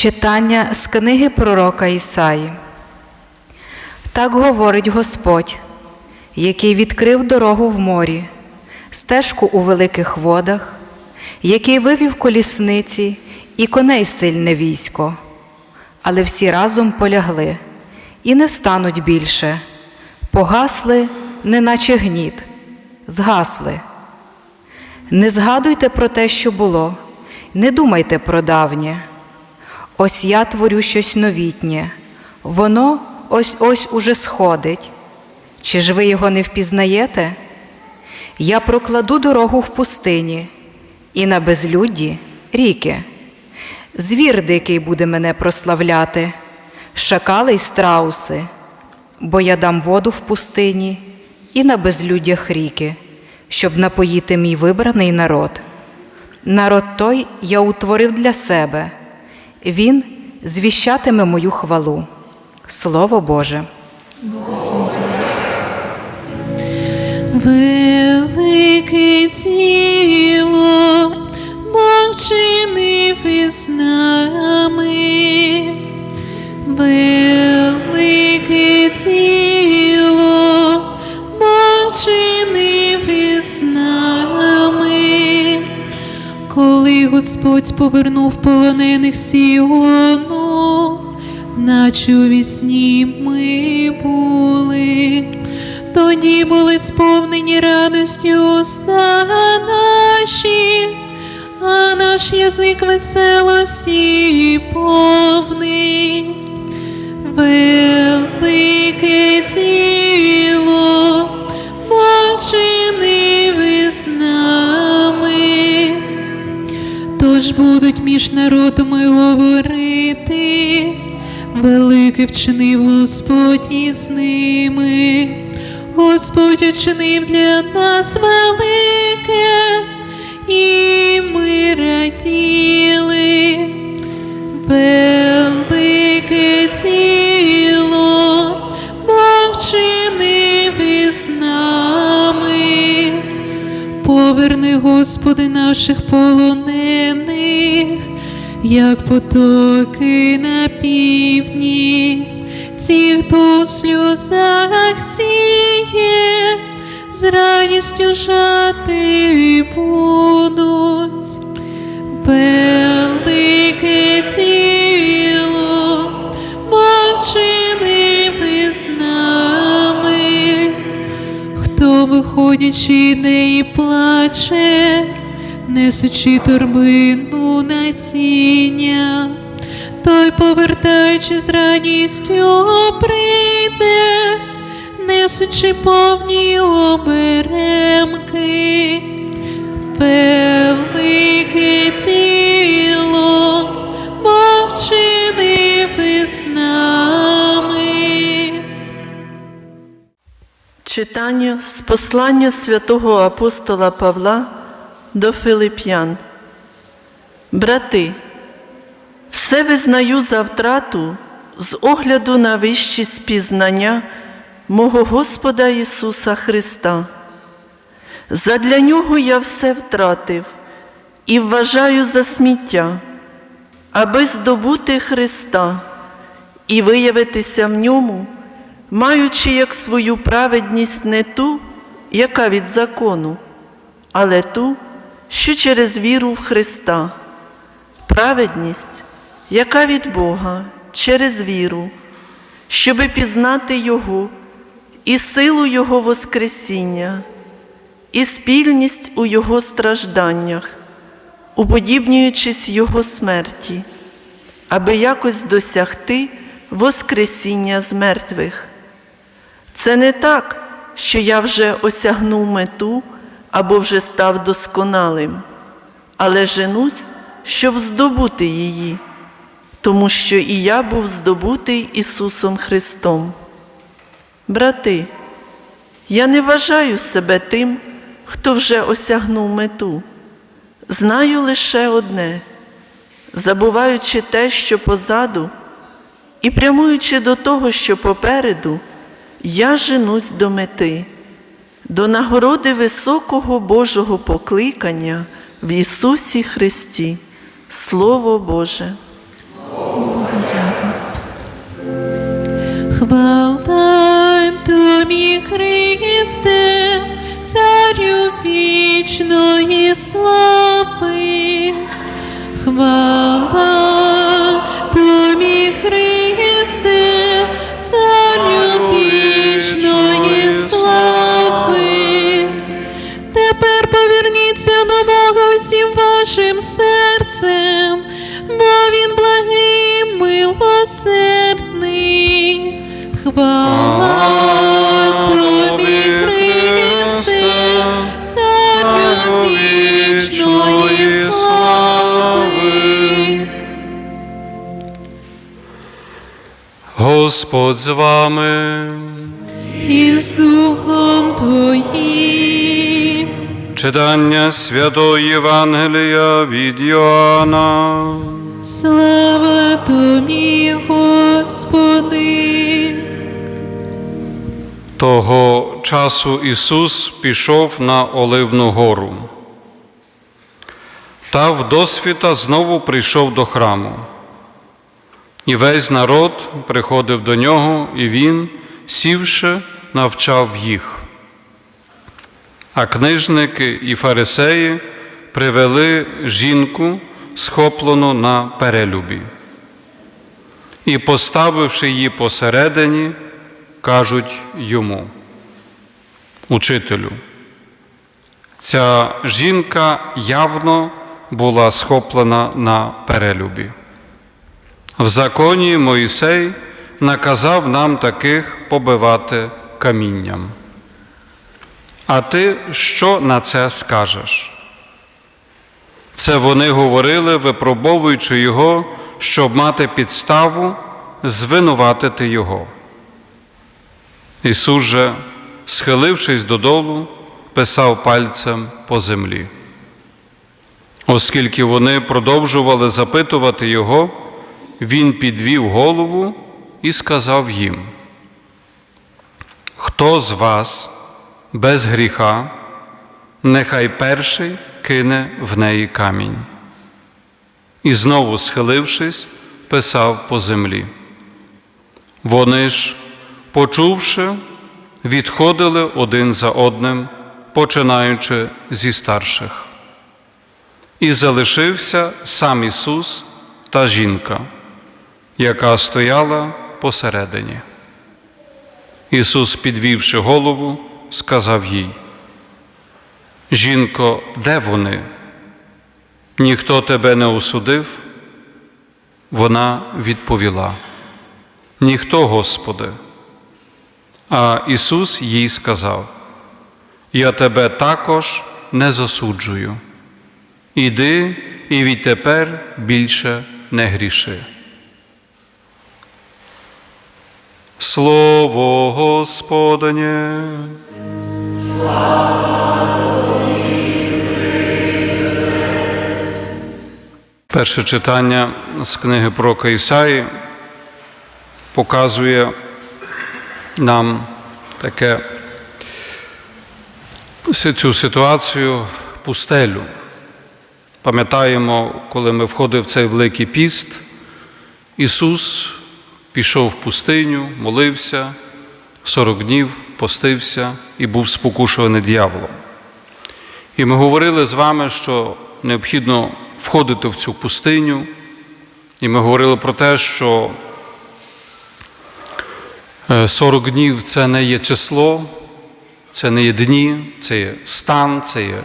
Читання з книги пророка Ісаї. Так говорить Господь, який відкрив дорогу в морі, стежку у великих водах, який вивів колісниці і коней сильне військо, але всі разом полягли і не встануть більше, погасли, неначе гніт, згасли. Не згадуйте про те, що було, не думайте про давнє. Ось я творю щось новітнє, воно ось ось уже сходить. Чи ж ви його не впізнаєте? Я прокладу дорогу в пустині, і на безлюдді ріки. Звір дикий буде мене прославляти, шакали й страуси, бо я дам воду в пустині і на безлюддях ріки, щоб напоїти мій вибраний народ. Народ той я утворив для себе, він звіщатиме мою хвалу. Слово Боже. Велике діло Бог чинив із нами, велике діло Бог чинив із нами, коли Господь повернув полонених Сіону, наче у вісні ми були. Тоді були сповнені радостю уста наші, а наш язик веселості повний. Велике діло починив із нами. Тож будуть між народами говорити, велике вчинив Господь із ними. Господь учинив для нас велике, і ми раділи. Велике діло Поверни, Господи, наших полонених, як потоки на півдні, ті, хто у сльозах сіє, з радістю жати будуть. Велике чинив із нами. Хто виходячи неї плаче, несучи торбину насіння, той, повертаючи з радістю, прийде, несучи повні оберемки. Велике діло Бог чинив Читання з послання святого апостола Павла до Филип'ян. Брати, все визнаю за втрату з огляду на вищі спізнання мого Господа Ісуса Христа. Задля нього я все втратив і вважаю за сміття, аби здобути Христа і виявитися в ньому, маючи як свою праведність не ту, яка від закону, але ту, що через віру в Христа, праведність, яка від Бога через віру, щоби пізнати Його і силу Його Воскресіння, і спільність у Його стражданнях, уподібнюючись Його смерті, аби якось досягти Воскресіння з мертвих. Це не так, що я вже осягнув мету або вже став досконалим, але женусь, щоб здобути її, тому що і я був здобутий Ісусом Христом. Брати, я не вважаю себе тим, хто вже осягнув мету. Знаю лише одне, забуваючи те, що позаду, і прямуючи до того, що попереду, я женусь до мети, до нагороди високого Божого покликання в Ісусі Христі. Слово Боже. Хвала тобі, Христе, царю вічної слави. Хвала тобі, Христе, царю вічної Господь з вами, І з Духом Твоїм. читання святої Євангелія від Йоанна. Слава тобі, Господи. Того часу Ісус пішов на Оливну гору. Та вдосвіта знову прийшов до храму. І весь народ приходив до нього, і він, сівши, навчав їх. А книжники і фарисеї привели жінку, схоплену на перелюбі. І, поставивши її посередині, кажуть йому, учителю, ця жінка явно була схоплена на перелюбі. В законі Моїсей наказав нам таких побивати камінням. А ти що на це скажеш? Це вони говорили, випробовуючи його, щоб мати підставу звинуватити його. Ісус же, схилившись додолу, писав пальцем по землі. Оскільки вони продовжували запитувати його, він підвів голову і сказав їм: Хто з вас без гріха, нехай перший кине в неї камінь. І знову, схилившись, писав по землі. Вони ж, почувши, відходили один за одним, починаючи зі старших. І залишився сам Ісус та жінка, яка стояла посередині. Ісус, підвівши голову, сказав їй: Жінко, де вони? Ніхто тебе не осудив? Вона відповіла: Ніхто, Господи. А Ісус їй сказав: Я тебе також не засуджую. Іди і відтепер більше не гріши. Слово Господнє. Перше читання з книги пророка Ісаї показує нам таке цю ситуацію пустелю. Пам'ятаємо, коли ми входили в цей великий піст, Ісус пішов в пустиню, молився, 40 днів постився і був спокушуваний дьяволом. І ми говорили з вами, що необхідно входити в цю пустиню, і ми говорили про те, що е, 40 днів це не є число, це не є дні, це є стан, це є,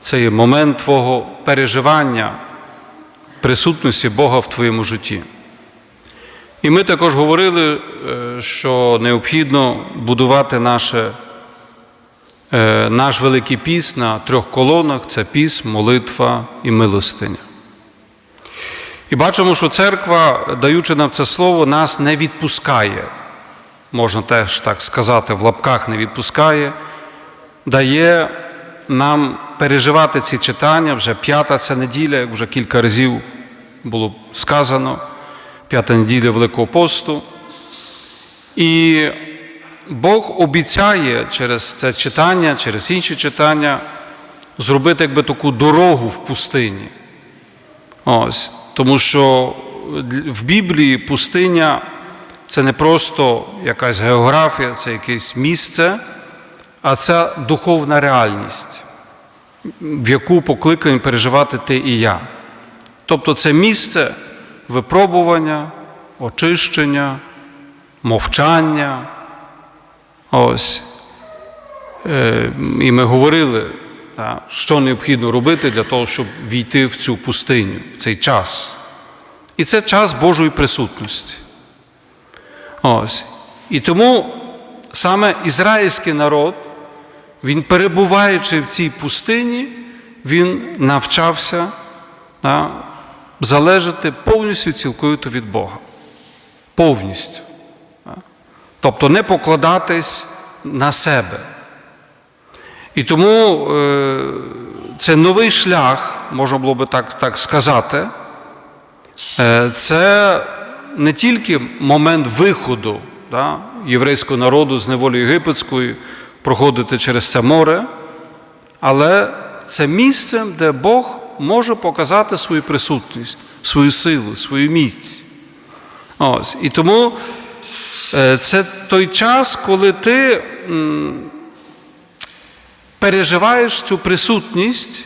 це є момент твого переживання присутності Бога в твоєму житті. І ми також говорили, е, що необхідно будувати наше, е, наш Великий піс на трьох колонах це піс, молитва і милостиня. І бачимо, що церква, даючи нам це слово, нас не відпускає. Можна теж так сказати, в лапках не відпускає, дає нам переживати ці читання, вже п'ята ця неділя, як вже кілька разів було сказано, п'ята неділя Великого посту. І Бог обіцяє через це читання, через інші читання зробити якби таку дорогу в пустині. Ось, тому що в Біблії пустиня це не просто якась географія, це якесь місце, а це духовна реальність, в яку покликані переживати ти і я. Тобто це місце випробування, очищення, мовчання. Ось. Е, І ми говорили, що необхідно робити для того, щоб війти в цю пустиню, в цей час. І це час Божої присутності. Ось. І тому саме ізраїльський народ, він, перебуваючи в цій пустині, він навчався залежати повністю цілковито від Бога. Повністю. Тобто не покладатись на себе. І тому е, це новий шлях, можна було би так, так сказати. Е, це не тільки момент виходу да, єврейського народу з неволі єгипетської, проходити через це море, але це місце, де Бог може показати свою присутність, свою силу, свою міць. Ось. І тому е, це той час, коли ти переживаєш цю присутність,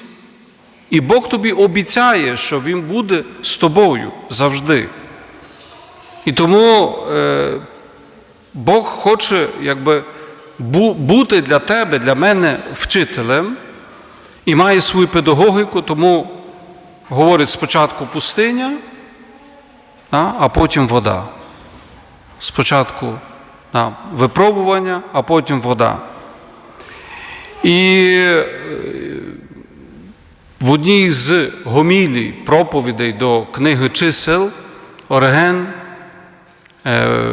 і Бог тобі обіцяє, що Він буде з тобою завжди. І тому е, Бог хоче якби, бути для тебе, для мене вчителем і має свою педагогіку, тому говорить спочатку пустиня, а, потім вода. Спочатку випробування, а потім вода. І е, в одній з гомілій проповідей до книги чисел Ореген, е,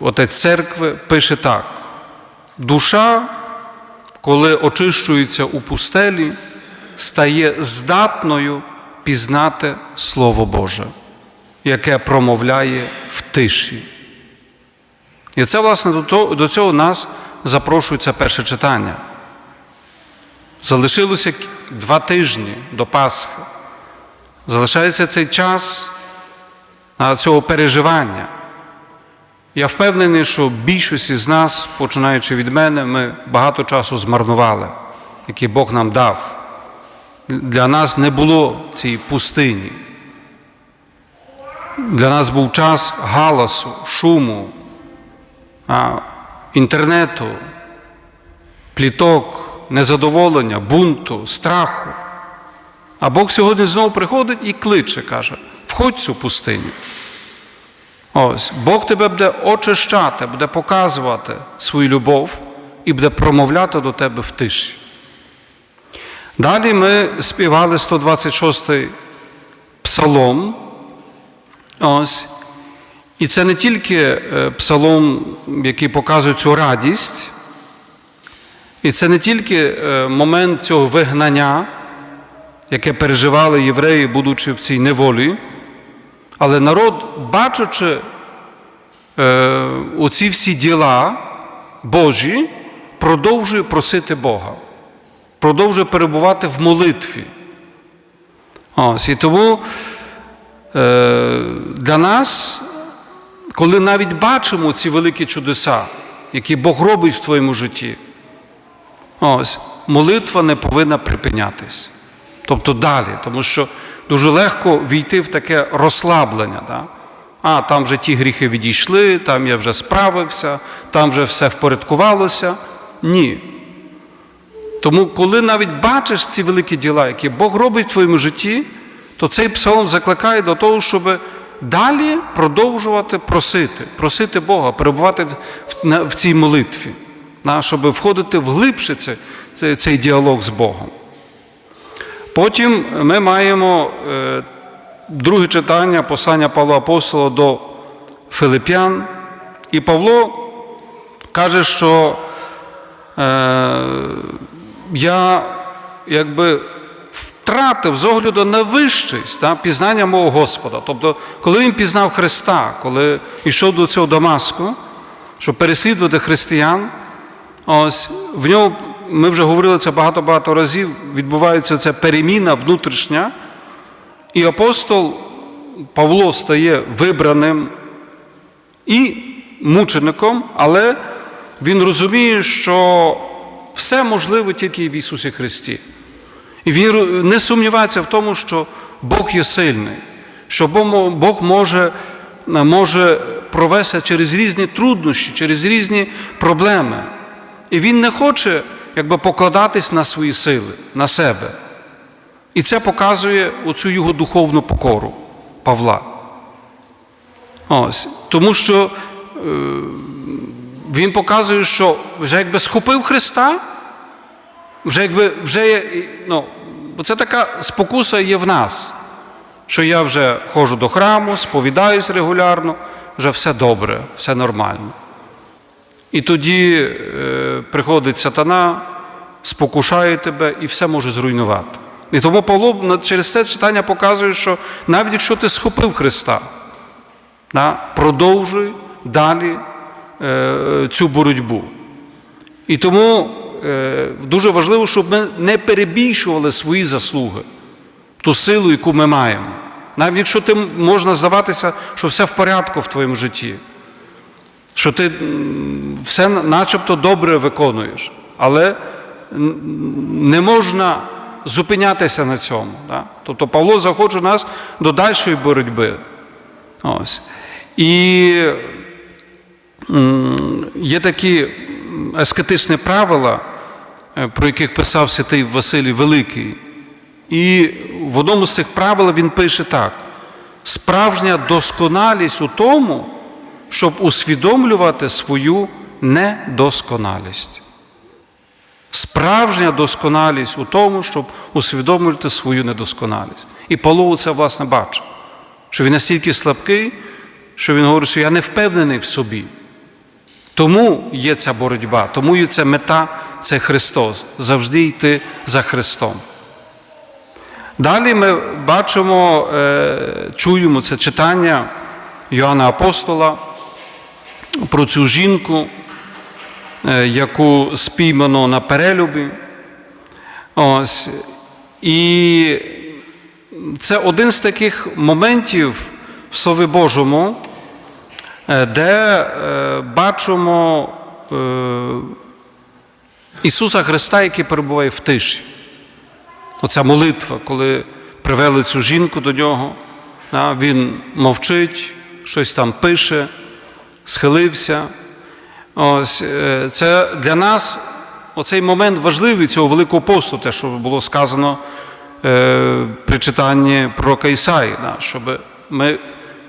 отець церкви, пише так: душа, коли очищується у пустелі, стає здатною пізнати Слово Боже, яке промовляє в тиші. І це, власне, до цього нас запрошується перше читання. Залишилося два тижні до Пасхи. Залишається цей час цього переживання. Я впевнений, що більшість з нас, починаючи від мене, ми багато часу змарнували, який Бог нам дав. Для нас не було цієї пустині. Для нас був час галасу, шуму, інтернету, пліток, незадоволення, бунту, страху. А Бог сьогодні знову приходить і кличе, каже: входь в цю пустиню. Ось, Бог тебе буде очищати, буде показувати свою любов і буде промовляти до тебе в тиші. Далі ми співали 126-й псалом. Ось. І це не тільки е, псалом, який показує цю радість, і це не тільки е, момент цього вигнання, яке переживали євреї, будучи в цій неволі, але народ, бачачи е, оці всі діла Божі, продовжує просити Бога, продовжує перебувати в молитві. Ось, і тому е, для нас, коли навіть бачимо ці великі чудеса, які Бог робить в твоєму житті, ось, молитва не повинна припинятись. Тобто далі, тому що дуже легко війти в таке розслаблення. Да? А, там вже ті гріхи відійшли, там я вже справився, там вже все впорядкувалося. Ні. Тому, коли навіть бачиш ці великі діла, які Бог робить в твоєму житті, то цей псалом закликає до того, щоб далі продовжувати просити, просити Бога, перебувати в, цій молитві, щоб входити в глибше цей, діалог з Богом. Потім ми маємо е, друге читання послання Павла Апостола до Филип'ян. І Павло каже, що е, я якби втратив з огляду на вищість та, пізнання мого Господа. Тобто, коли він пізнав Христа, коли йшов до цього Дамаску, щоб переслідувати християн, ось в нього, ми вже говорили це багато-багато разів, відбувається ця переміна внутрішня, і апостол Павло стає вибраним і мучеником, але він розуміє, що все можливо тільки в Ісусі Христі. І він не сумнівається в тому, що Бог є сильний, що Бог може, може провести через різні труднощі, через різні проблеми. І він не хоче якби, покладатись на свої сили, на себе. І це показує оцю його духовну покору Павла. Ось. Тому що е, він показує, що вже якби схопив Христа, вже якби вже є, ну, бо це така спокуса є в нас, що я вже ходжу до храму, сповідаюсь регулярно, вже все добре, все нормально. І тоді е, приходить сатана, спокушає тебе і все може зруйнувати. І тому Павло через це читання показує, що навіть якщо ти схопив Христа, продовжуй далі е, цю боротьбу. І тому е, дуже важливо, щоб ми не перебільшували свої заслуги, ту силу, яку ми маємо. Навіть якщо ти можна здаватися, що все в порядку в твоєму житті, що ти все начебто добре виконуєш, але не можна зупинятися на цьому. Да? Тобто Павло заходить нас до дальшої боротьби. Ось. І є такі м, аскетичні правила, е, про яких писав святий Василій Великий. І в одному з цих правил він пише так: справжня досконалість у тому, щоб усвідомлювати свою недосконалість. Справжня досконалість у тому, щоб усвідомлювати свою недосконалість. І Павло це, власне, бачив, що він настільки слабкий, що він говорить, що я не впевнений в собі. Тому є ця боротьба, тому є ця мета це Христос. Завжди йти за Христом. Далі ми бачимо, е, чуємо це читання Йоанна Апостола про цю жінку, е, яку спіймано на перелюбі. Ось. І це один з таких моментів в Слові Божому, е, де е, бачимо Ісуса Христа, який перебуває в тиші. Оця молитва, коли привели цю жінку до нього, він мовчить, щось там пише, схилився. Ось, е, це для нас оцей момент важливий цього великого посту, те, що було сказано е, при читанні пророка Ісаї, да, щоб ми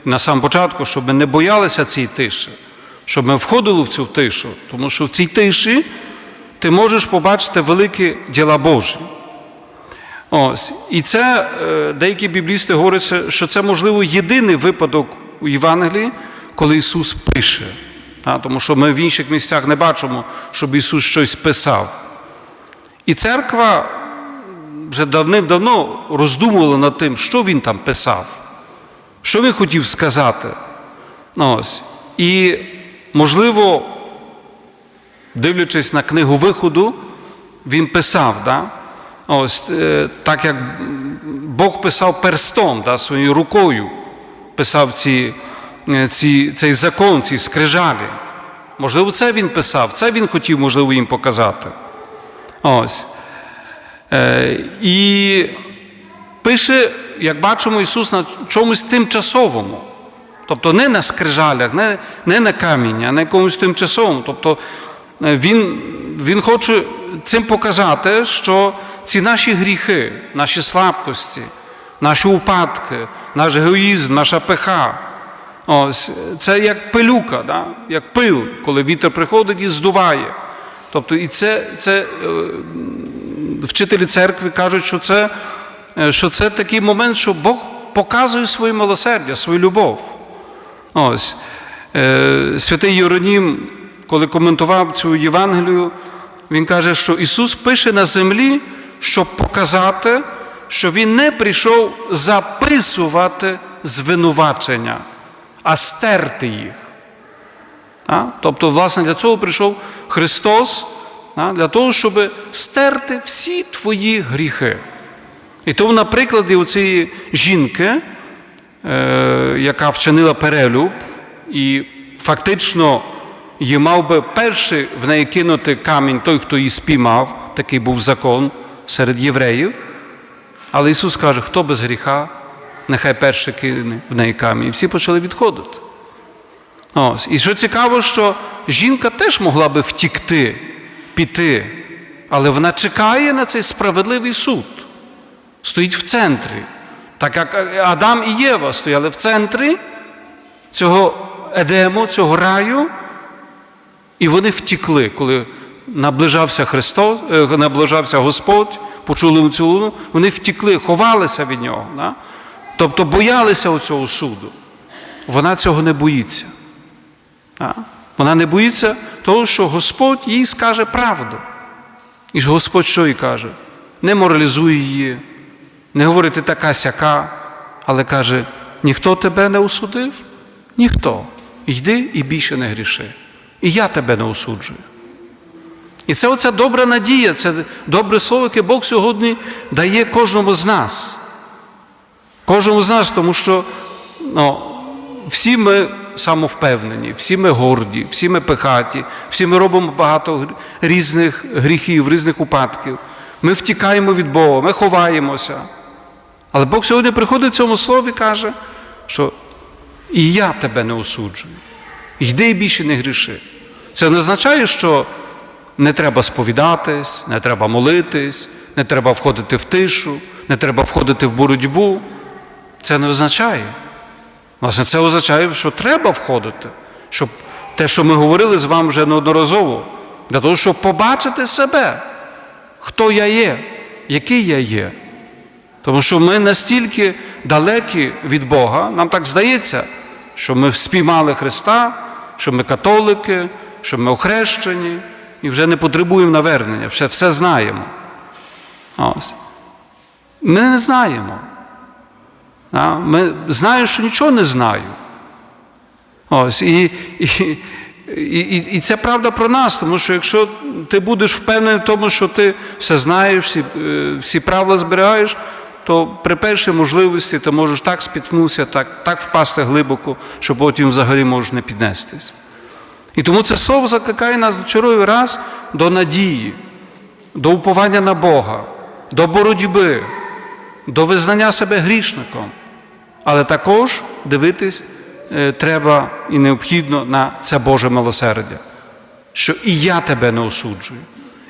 на самому початку, щоб ми не боялися цієї тиші, щоб ми входили в цю тишу, тому що в цій тиші ти можеш побачити великі діла Божі. Ось. І це е, деякі біблісти говорять, що це, можливо, єдиний випадок у Євангелії, коли Ісус пише. Тому що ми в інших місцях не бачимо, щоб Ісус щось писав. І церква вже давним-давно роздумувала над тим, що Він там писав, що він хотів сказати. Ось. І, можливо, дивлячись на книгу виходу, він писав, да? Ось, е, так як Бог писав перстом, да, своєю рукою, писав ці, ці, цей закон, ці скрижалі. Можливо, це він писав, це він хотів, можливо, їм показати. Ось. Е, і пише, як бачимо, Ісус на чомусь тимчасовому. Тобто не на скрижалях, не, не на камінні, а на якомусь тимчасовому. Тобто е, він, він хоче цим показати, що ці наші гріхи, наші слабкості, наші упадки, наш егоїзм, наша пеха. Ось, це як пилюка, да? як пил, коли вітер приходить і здуває. Тобто, і це, це е, вчителі церкви кажуть, що це, е, що це такий момент, що Бог показує своє милосердя, свою любов. Ось. Е, Святий Єронім, коли коментував цю Євангелію, він каже, що Ісус пише на землі, щоб показати, що Він не прийшов записувати звинувачення, а стерти їх. А? Тобто, власне, для цього прийшов Христос, а? для того, щоб стерти всі твої гріхи. І тому, на прикладі цієї жінки, е, яка вчинила перелюб, і фактично її мав би перший в неї кинути камінь той, хто її спіймав, такий був закон серед євреїв. Але Ісус каже, хто без гріха, нехай перший кине в неї камінь. І всі почали відходити. Ось. І що цікаво, що жінка теж могла би втікти, піти, але вона чекає на цей справедливий суд. Стоїть в центрі. Так як Адам і Єва стояли в центрі цього Едему, цього раю, і вони втікли, коли наближався Христос, е, наближався Господь, почули цю луну, вони втікли, ховалися від нього. Да? Тобто боялися цього суду. Вона цього не боїться. Вона не боїться того, що Господь їй скаже правду. І ж Господь що їй каже? Не моралізує її, не говорить така сяка, але каже: ніхто тебе не осудив? Ніхто. Йди і більше не гріши. І я тебе не осуджую. І це оця добра надія, це добре слово, яке Бог сьогодні дає кожному з нас. Кожному з нас, тому що ну, всі ми самовпевнені, всі ми горді, всі ми пихаті, всі ми робимо багато різних гріхів, різних упадків. Ми втікаємо від Бога, ми ховаємося. Але Бог сьогодні приходить в цьому слові і каже, що і я тебе не осуджую. Йди і більше не гріши. Це не означає, що не треба сповідатись, не треба молитись, не треба входити в тишу, не треба входити в боротьбу. Це не означає. Власне, це означає, що треба входити, щоб те, що ми говорили з вами вже неодноразово, для того, щоб побачити себе, хто я є, який я є. Тому що ми настільки далекі від Бога, нам так здається, що ми спіймали Христа, що ми католики, що ми охрещені і вже не потребуємо навернення, все, все знаємо. Ось. Ми не знаємо. Ми знаю, що нічого не знаю. Ось, і, і, і, і, і це правда про нас, тому що якщо ти будеш впевнений в тому, що ти все знаєш, всі, е, всі правила зберігаєш, то при першій можливості ти можеш так спіткнутися, так, так впасти глибоко, що потім взагалі можеш не піднестись. І тому це слово закликає нас до черговий раз до надії, до уповання на Бога, до боротьби, до визнання себе грішником. Але також дивитись е, треба і необхідно на це Боже милосердя, що і я тебе не осуджую,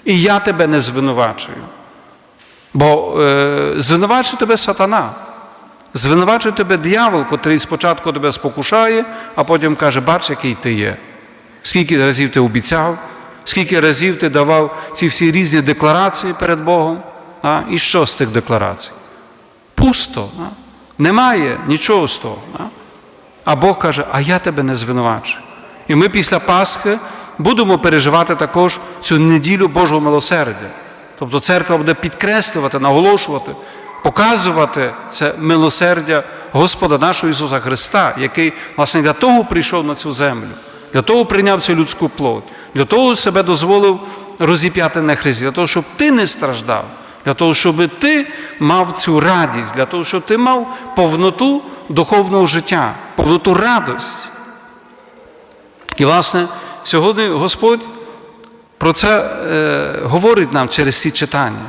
і я тебе не звинувачую. Бо е, звинувачує тебе сатана, звинувачує тебе диявол, котрий спочатку тебе спокушає, а потім каже, бач, який ти є. Скільки разів ти обіцяв, скільки разів ти давав ці всі різні декларації перед Богом. А? І що з тих декларацій? Пусто. А? Немає нічого з того. А? Бог каже, а я тебе не звинувачую. І ми після Пасхи будемо переживати також цю неділю Божого милосердя. Тобто церква буде підкреслювати, наголошувати, показувати це милосердя Господа нашого Ісуса Христа, який, власне, для того прийшов на цю землю, для того прийняв цю людську плоть, для того себе дозволив розіп'яти на хресті, для того, щоб ти не страждав, для того, щоб ти мав цю радість, для того, щоб ти мав повноту духовного життя, повноту радості. І, власне, сьогодні Господь про це е, говорить нам через ці читання.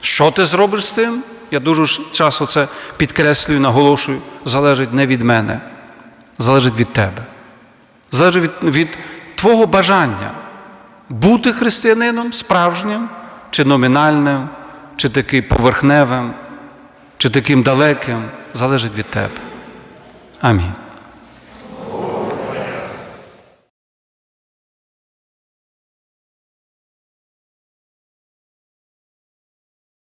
Що ти зробиш з тим? Я дуже часто це підкреслюю, наголошую, залежить не від мене, залежить від тебе. Залежить від, від твого бажання бути християнином справжнім, чи номінальним, чи таким поверхневим, чи таким далеким, залежить від тебе. Амінь.